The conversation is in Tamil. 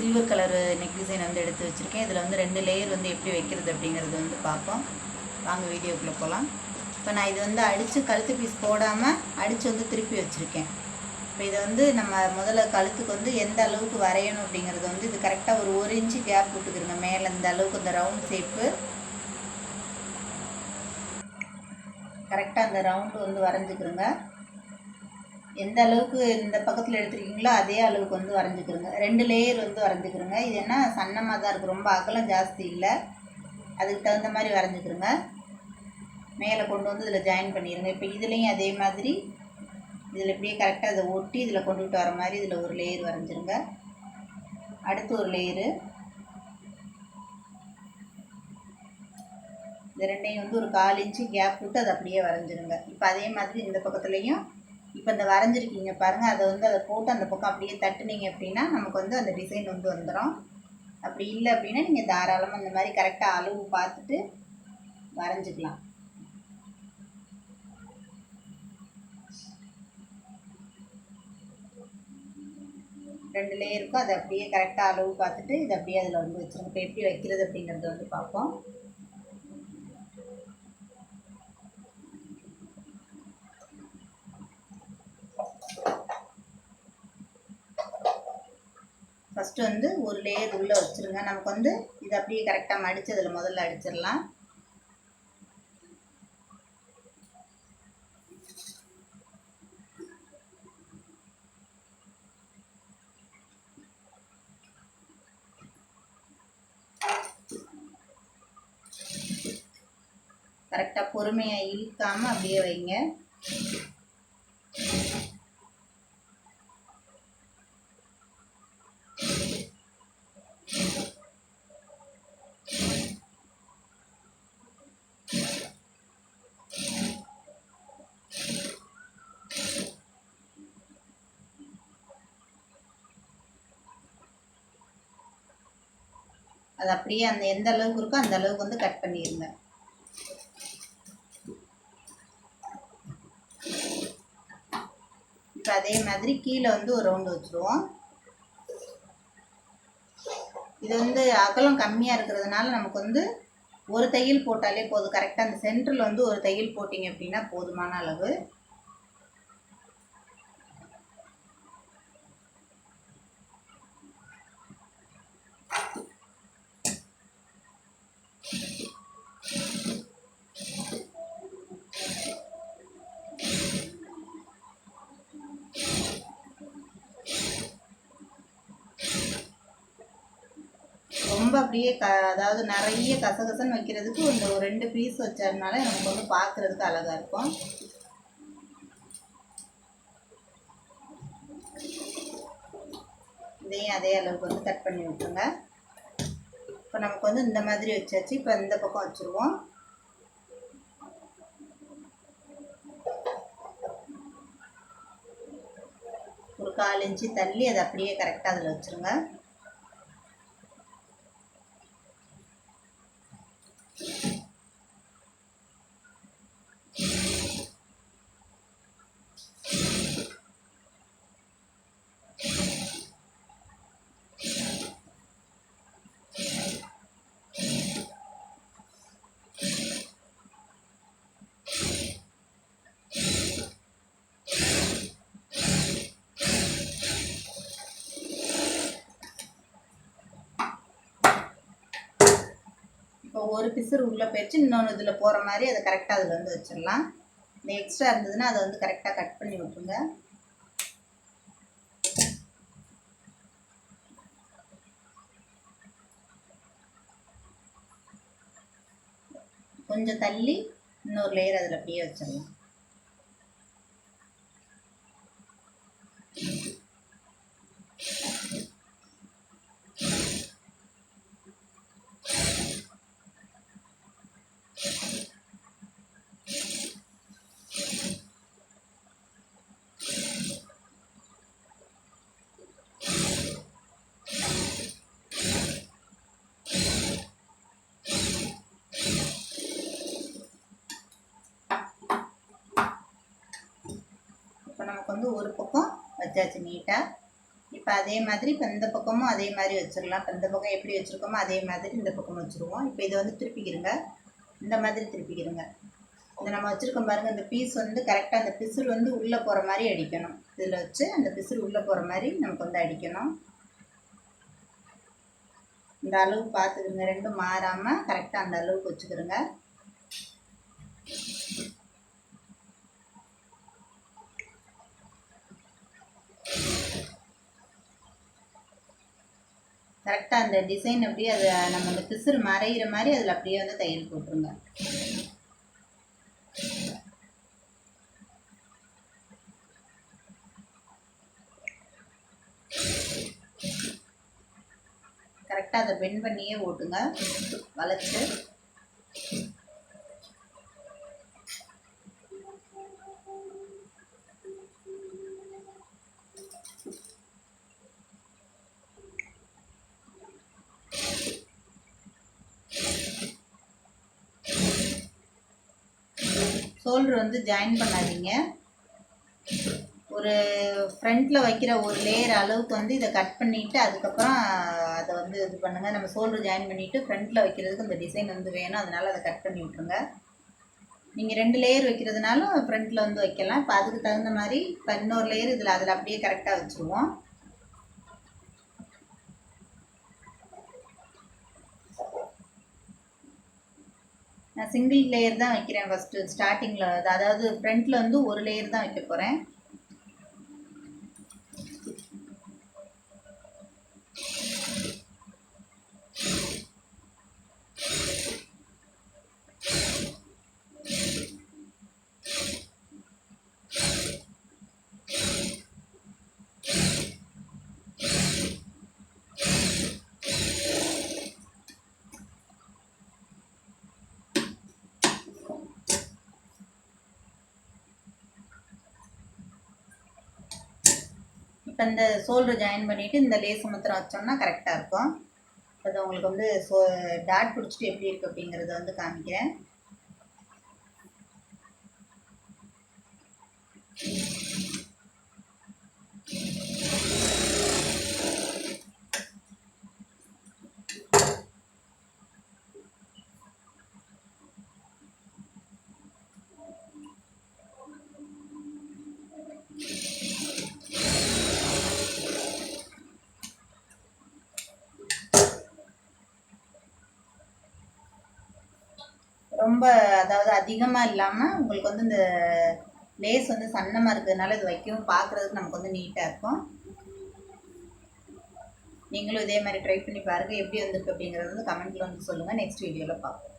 சில்வர் கலரு நெக் டிசைன் வந்து எடுத்து வச்சுருக்கேன். இதில் வந்து ரெண்டு லேயர் வந்து எப்படி வைக்கிறது அப்படிங்கிறது வந்து பார்ப்போம். வாங்க வீடியோக்குள்ளே போகலாம் இப்போ நான் இது வந்து அடித்து கழுத்து பீஸ் போடாமல் அடித்து வந்து திருப்பி வச்சுருக்கேன். இப்போ இதை வந்து நம்ம முதல்ல கழுத்துக்கு வந்து எந்த அளவுக்கு வரையணும் அப்படிங்கிறது வந்து இது கரெக்டாக ஒரு ஒரு இன்ச்சு கேப் விட்டுக்கிறோங்க மேலே இந்த அளவுக்கு இந்த ரவுண்ட் ஷேப்பு கரெக்டாக அந்த ரவுண்டு வந்து வரைஞ்சிக்கிறோங்க. எந்த அளவுக்கு இந்த பக்கத்தில் எடுத்துருக்கீங்களோ அதே அளவுக்கு வந்து வரைஞ்சிக்கிறோங்க. ரெண்டு லேயர் வந்து வரைஞ்சிக்கிறோங்க. இது என்ன சன்னமாக தான் இருக்குது ரொம்ப அகலம் ஜாஸ்தி இல்லை. அதுக்கு தகுந்த மாதிரி வரைஞ்சிக்கிறோங்க. மேலே கொண்டு வந்து இதில் ஜாயின் பண்ணிடுங்க இப்போ இதுலேயும் அதே மாதிரி இதில் இப்படியே கரெக்டாக இதை ஒட்டி இதில் கொண்டுகிட்டு வர மாதிரி இதில் ஒரு லேயர் வரைஞ்சிருங்க. அடுத்து ஒரு லேயரு இது ரெண்டையும் வந்து ஒரு கால் இன்ச்சு கேப் விட்டு அதை அப்படியே வரைஞ்சிருங்க. இப்போ அதே மாதிரி இந்த பக்கத்துலேயும் இப்போ இந்த வரைஞ்சிருக்கீங்க பாருங்கள் அதை வந்து அதை போட்டு அந்த பக்கம் அப்படியே தட்டுனீங்க அப்படின்னா நமக்கு வந்து அந்த டிசைன் வந்து வந்துடும் அப்படி இல்லை அப்படின்னா நீங்கள் தாராளமாக இந்த மாதிரி கரெக்டாக அளவு பார்த்துட்டு வரைஞ்சிக்கலாம். ரெண்டு லேயருக்கும் அதை அப்படியே கரெக்டாக அளவு பார்த்துட்டு இதை அப்படியே அதில் வந்து வச்சுருங்க. இப்போ எப்படி வைக்கிறது அப்படிங்கிறத வந்து பார்ப்போம். ஃபஸ்ட்டு வந்து ஒரு லேயர் உள்ளே வச்சுருங்க. நமக்கு வந்து இது அப்படியே கரெக்டாக மடித்து அதில் முதல்ல அடிச்சிடலாம். கரெக்டாக பொறுமையாக இழுக்காமல் அப்படியே வைங்க. அது அப்படியே அந்த எந்த அளவுக்கு இருக்கோ அந்த அளவுக்கு வந்து கட் பண்ணிடுங்க இப்போ அதே மாதிரி கீழே வந்து ஒரு ரவுண்டு வச்சுருவோம். இது வந்து அகலம் கம்மியாக இருக்கிறதுனால நமக்கு வந்து ஒரு தையல் போட்டாலே போதும். கரெக்டாக அந்த சென்டரில் வந்து ஒரு தையல் போட்டிங்க அப்படின்னா போதுமான அளவு. ரொம்ப அப்படியே க அதாவது நிறைய கசகசன்னு வைக்கிறதுக்கு இந்த ஒரு ரெண்டு பீஸ் வச்சதுனால எனக்கு வந்து பார்க்குறதுக்கு அழகாக இருக்கும். இதையும் அதே அளவுக்கு வந்து கட் பண்ணி விட்டுருங்க. இப்போ நமக்கு வந்து இந்த மாதிரி வச்சாச்சு. இப்போ இந்த பக்கம் வச்சுருவோம். ஒரு கால் இன்ச்சு தள்ளி அதை அப்படியே கரெக்டாக அதில் வச்சுருங்க. இப்போ ஒரு பிசுறு உள்ளே போயிடுச்சு இன்னொன்று இதில் போகிற மாதிரி அதை கரெக்டாக அதில் வந்து வச்சிடலாம். இந்த எக்ஸ்ட்ரா இருந்ததுன்னா அதை வந்து கரெக்டாக கட் பண்ணி விட்டுருங்க. கொஞ்சம் தள்ளி இன்னொரு லேயர் அதில் அப்படியே வச்சிடலாம். நமக்கு வந்து ஒரு பக்கம் வச்சாச்சு நீட்டாக இப்போ அதே மாதிரி இப்போ இந்த பக்கமும் அதே மாதிரி வச்சிடலாம் இப்போ இந்த பக்கம் எப்படி வச்சுருக்கோமோ அதே மாதிரி இந்த பக்கம் வச்சுருவோம். இப்போ இதை வந்து திருப்பிக்கிருங்க. இந்த மாதிரி திருப்பிக்கிருங்க. இதை நம்ம வச்சுருக்கோம் பாருங்கள் இந்த பீஸ் வந்து கரெக்டாக அந்த பிசுறு வந்து உள்ளே போகிற மாதிரி அடிக்கணும். இதில் வச்சு அந்த பிசுறு உள்ளே போகிற மாதிரி நமக்கு வந்து அடிக்கணும். இந்த அளவு பார்த்துக்குங்க. ரெண்டும் மாறாமல் கரெக்டாக அந்த அளவுக்கு வச்சுக்கிறோங்க கரெக்டாக அந்த டிசைன் அப்படியே அது நம்ம அந்த பிசுறு மறையிற மாதிரி அதில் அப்படியே வந்து தையல் போட்டுருங்க. கரெக்டாக அதை பெண்ட் பண்ணியே ஓட்டுங்க. வளைச்சு. ஷோல்டர் வந்து ஜாயின் பண்ணாதீங்க. ஒரு ஃப்ரண்ட்டில் வைக்கிற ஒரு லேயர் அளவுக்கு வந்து இதை கட் பண்ணிவிட்டு அதுக்கப்புறம் அதை வந்து இது பண்ணுங்கள் நம்ம ஷோல்டர் ஜாயின் பண்ணிவிட்டு ஃப்ரண்ட்டில் வைக்கிறதுக்கு இந்த டிசைன் வந்து வேணும். அதனால் அதை கட் பண்ணி விட்ருங்க நீங்கள் ரெண்டு லேயர் வைக்கிறதுனாலும் ஃப்ரண்ட்டில் வந்து வைக்கலாம். இப்போ அதுக்கு தகுந்த மாதிரி இப்போ இன்னொரு லேயர் இதில் அதில் அப்படியே கரெக்டாக வச்சுருவோம். நான் சிங்கிள் லேயர் தான் வைக்கிறேன் ஃபஸ்ட்டு ஸ்டார்டிங்கில் அதாவது ஃப்ரண்ட்டில் வந்து ஒரு லேயர் தான் வைக்க போகிறேன் இப்போ இந்த ஷோல்டர் ஜாயின் பண்ணிவிட்டு இந்த லேஸ் மாத்திரம் வச்சோம்னா கரெக்டாக இருக்கும். அது உங்களுக்கு வந்து சோ டாட் பிடிச்சிட்டு எப்படி இருக்குது அப்படிங்கிறத வந்து காமிக்கிறேன். ரொம்ப அதாவது அதிகமாக இல்லாமல் உங்களுக்கு வந்து இந்த லேஸ் வந்து சன்னமாக இருக்கிறதுனால இது வைக்கவும் பார்க்குறதுக்கு நமக்கு வந்து நீட்டாக இருக்கும். நீங்களும் இதே மாதிரி ட்ரை பண்ணி பாருங்கள் எப்படி வந்திருக்கு அப்படிங்கிறது வந்து கமெண்ட்டில் வந்து சொல்லுங்கள் நெக்ஸ்ட் வீடியோவில் பார்ப்போம்.